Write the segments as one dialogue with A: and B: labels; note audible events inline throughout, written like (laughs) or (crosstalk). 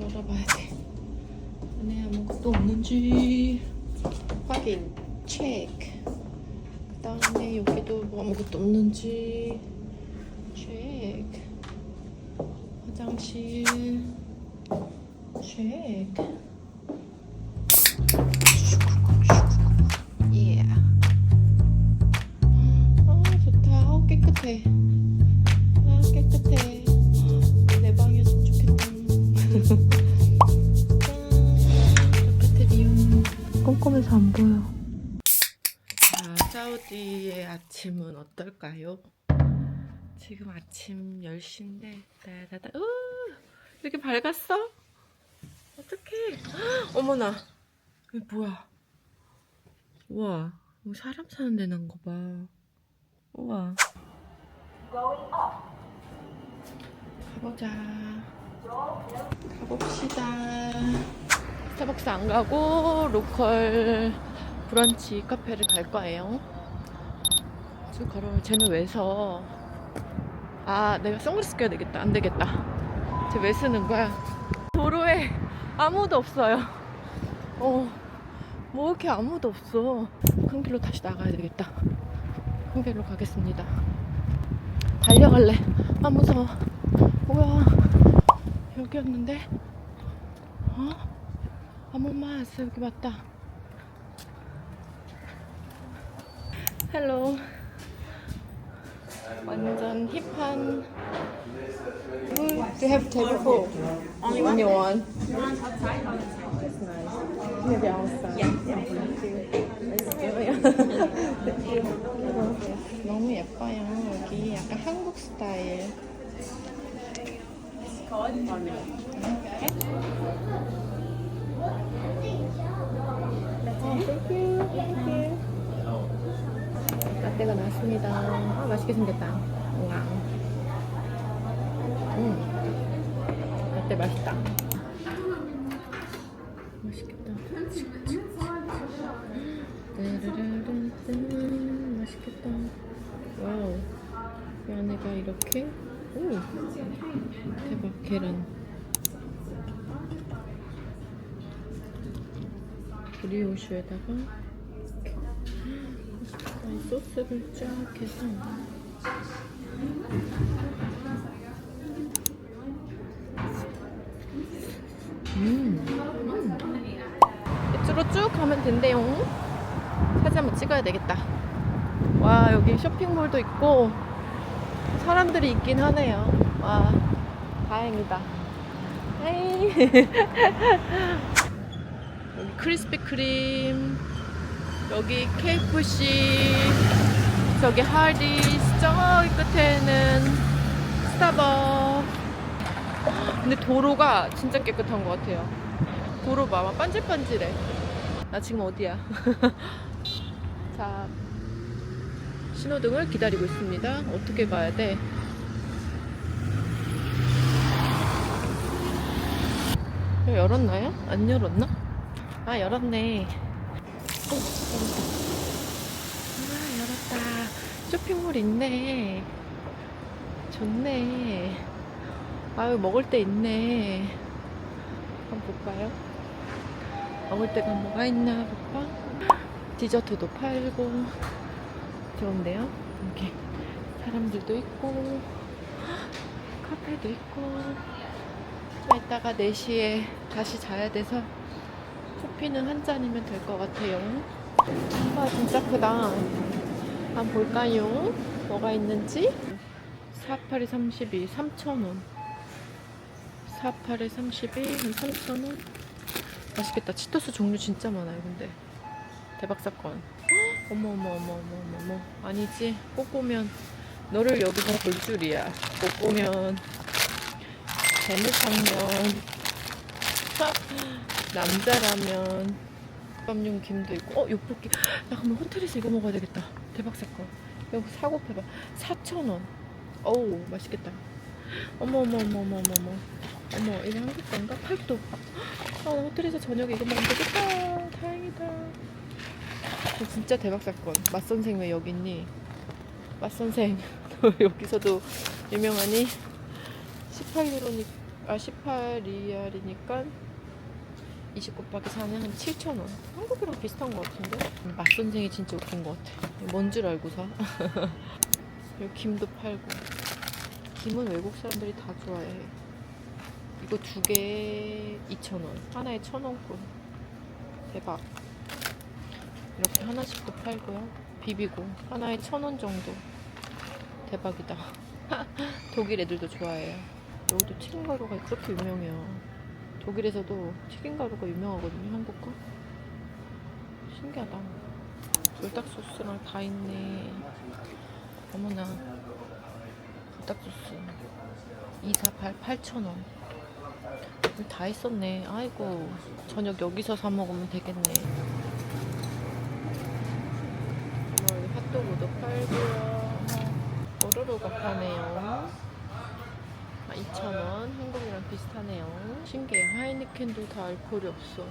A: 열어봐야 돼. 안에 아무것도 없는지 확인. 체크. 그 다음에 여기도 뭐 아무것도 없는지 체크. 화장실 체크. 10시인데 따다다 으 이렇게 밝았어? 어떡해. 헉, 어머나. 이게 뭐야? 우와 여기 사람 사는 데 난 거봐. 우와. 가보자. 가봅시다. 스타벅스 안 가고 로컬 브런치 카페를 갈 거예요. 저 걸어 쟤는 왜서 아 내가 선글라스 껴야 되겠다 안 되겠다 쟤 왜 쓰는 거야 도로에 아무도 없어요 어, 뭐 이렇게 아무도 없어. 큰 길로 다시 나가야 되겠다. 큰 길로 가겠습니다. 달려갈래. 아, 무서워. 뭐야. 여기였는데? 어? 왔어. 여기 맞다. 헬로. 완전 힙한. Do you have table full? Only one. Only one. That's nice. Maybe outside. Yeah. 너무 예뻐요. 여기 약간 한국 스타일. 어, thank you. Thank you. 라떼가 나왔습니다. 아, 맛있게 생겼다. 와. 음. 라떼 맛있다. 맛있겠다. 맛있겠다. 와우. 이 안에가 이렇게. 오. 대박. 계란. 브리오슈에다가 소스를 쫙 해서. 음. 이쪽으로 쭉 가면 된대요. 사진 한번 찍어야 되겠다. 와, 여기 쇼핑몰도 있고, 사람들이 있긴 하네요. 와, 다행이다. 에이. (laughs) 여기 크리스피 크림, 여기 KFC, 저기 하디스, 저기 끝에는 스타벅. 근데 도로가 진짜 깨끗한 것 같아요. 도로 봐봐 반질반질해. 나 지금 어디야? (laughs) 자 신호등을 기다리고 있습니다. 어떻게 가야 돼? 열었나요? 안 열었나? 아 열었네. 오, 열었다. 아 열었다. 쇼핑몰 있네. 좋네. 아유 먹을 때 있네. 한번 볼까요? 먹을 때가 뭐가 있나 볼까? 디저트도 팔고 좋은데요? 이렇게 사람들도 있고 카페도 있고 좀 이따가 4시에 다시 자야 돼서 커피는 한 잔이면 될 것 같아요. 아 진짜 크다. 한번 볼까요? 뭐가 있는지? 48에 32, 3,000원. 48에 32, 3,000원. 맛있겠다. 치토스 종류 진짜 많아요, 근데. 대박 사건. 헉, 어머, 어머, 어머, 어머, 어머. 아니지? 꼬꼬면. 너를 여기서 볼 줄이야. 꼬꼬면. 재물탕면. (laughs) 남자라면 국밥용 김도 있고. 어 육볶이. 나 그러면 호텔에서 이거 먹어야 되겠다. 대박 사건. 이거 사고 패봐. 4,000원. 어우 맛있겠다. 어머 어머 어머 어머 어머 어머. 이거 한국 건가? 팔도. 아, 나 호텔에서 저녁에 이거 먹으면 되겠다. 다행이다. 저 진짜 대박 사건. 맛선생 왜 여기 있니? 맛선생 (laughs) 너 여기서도 유명하니? 18유로니까 아 18리알이니까 20 곱하기 4는 한 7,000원. 한국이랑 비슷한 것 같은데? 맛선생이 진짜 웃긴 것 같아. 뭔 줄 알고 사? (laughs) 여기 김도 팔고. 김은 외국 사람들이 다 좋아해. 이거 두 개에 2,000원. 하나에 1,000원권. 대박. 이렇게 하나씩도 팔고요. 비비고. 하나에 1,000원 정도. 대박이다. (laughs) 독일 애들도 좋아해요. 여기도 튀김가루가 그렇게 유명해요 독일에서도 튀김가루가 유명하거든요 한국 거 신기하다. 불닭 소스랑 다 있네. 어머나. 불닭 소스. 248 8,000원. 다 있었네. 아이고 저녁 여기서 사 먹으면 되겠네. 핫도그도 팔고요. 오로로가 파네요. 아, 2,000원. 한국이랑 비슷하네요. 신기해. 하이니켄도 다 알코올이 없어.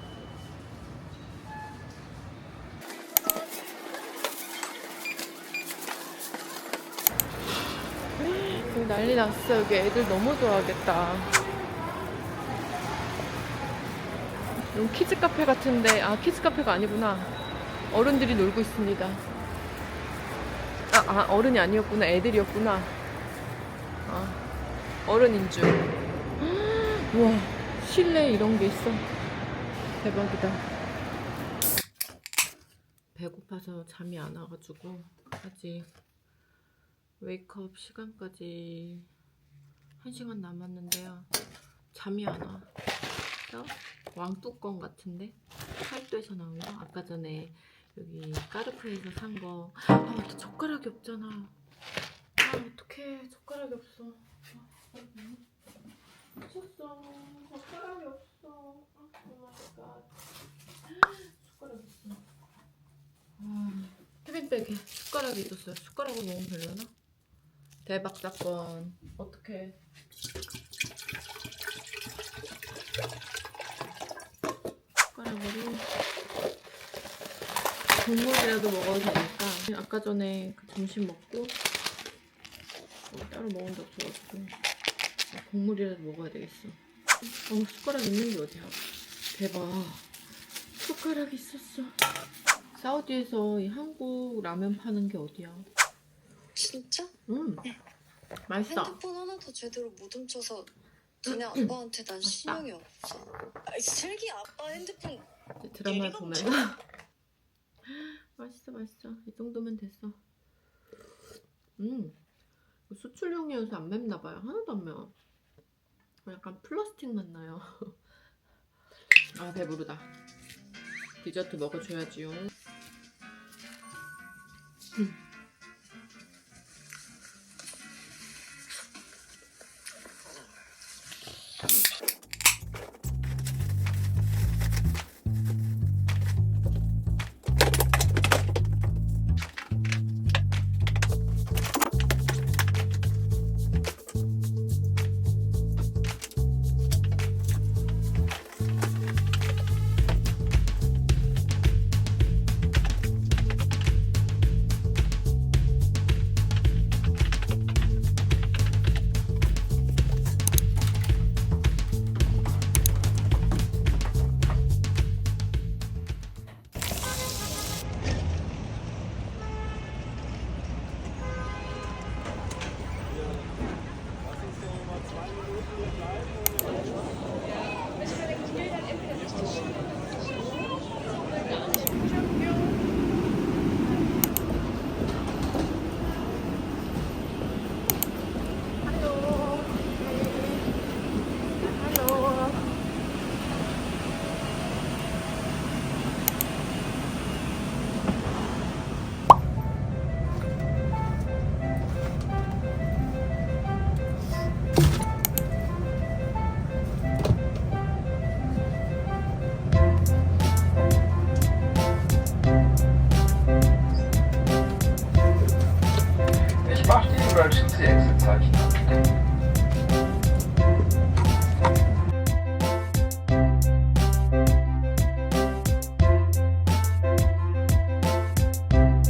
A: 난리 났어. 여기 애들 너무 좋아하겠다. 여기 키즈 카페 같은데 아 키즈 카페가 아니구나. 어른들이 놀고 있습니다. 아, 아 어른이 아니었구나. 애들이었구나. 아 어른인 줄 (gasps) 우와 실내에 이런 게 있어 대박이다 배고파서 잠이 안 와가지고 아직 웨이크업 시간까지 1시간 남았는데요. 잠이 안 와. 그래서 왕뚜껑 같은데? 팔도에서 나온 거? 아까 전에 여기 까르프에서 산 거. 아, 맞다. 젓가락이 없잖아. 아, 어떡해. 젓가락이 없어. 아, 미쳤어. 젓가락이 없어. 아, 오마이갓. 숟가락 있어. 아, 케빈백에 숟가락이 있었어요. 숟가락으로 먹으면 되려나? 대박 사건. 어떡해. 숟가락으로 국물이라도 먹어도 되니까 아까 전에 그 점심 먹고 뭐 따로 먹은 적 없어가지고 국물이라도 먹어야 되겠어. 어 숟가락 있는 게 어디야? 대박. 숟가락 있었어. 사우디에서 이 한국 라면 파는 게 어디야?
B: 진짜?
A: 음. 맛있어.
B: 핸드폰 하나도 제대로 못 훔쳐서 너네 아빠한테 난 신용이 없어. 아이, 슬기 아빠 핸드폰
A: 이제
B: 얘가
A: 보면서 (laughs) 맛있어 맛있어 이 정도면 됐어 음 수출용이어서 안 맵나 봐요 하나도 안 매워 약간 플라스틱 맛 나요? (laughs) 아 배부르다. 디저트 먹어줘야지요. 음.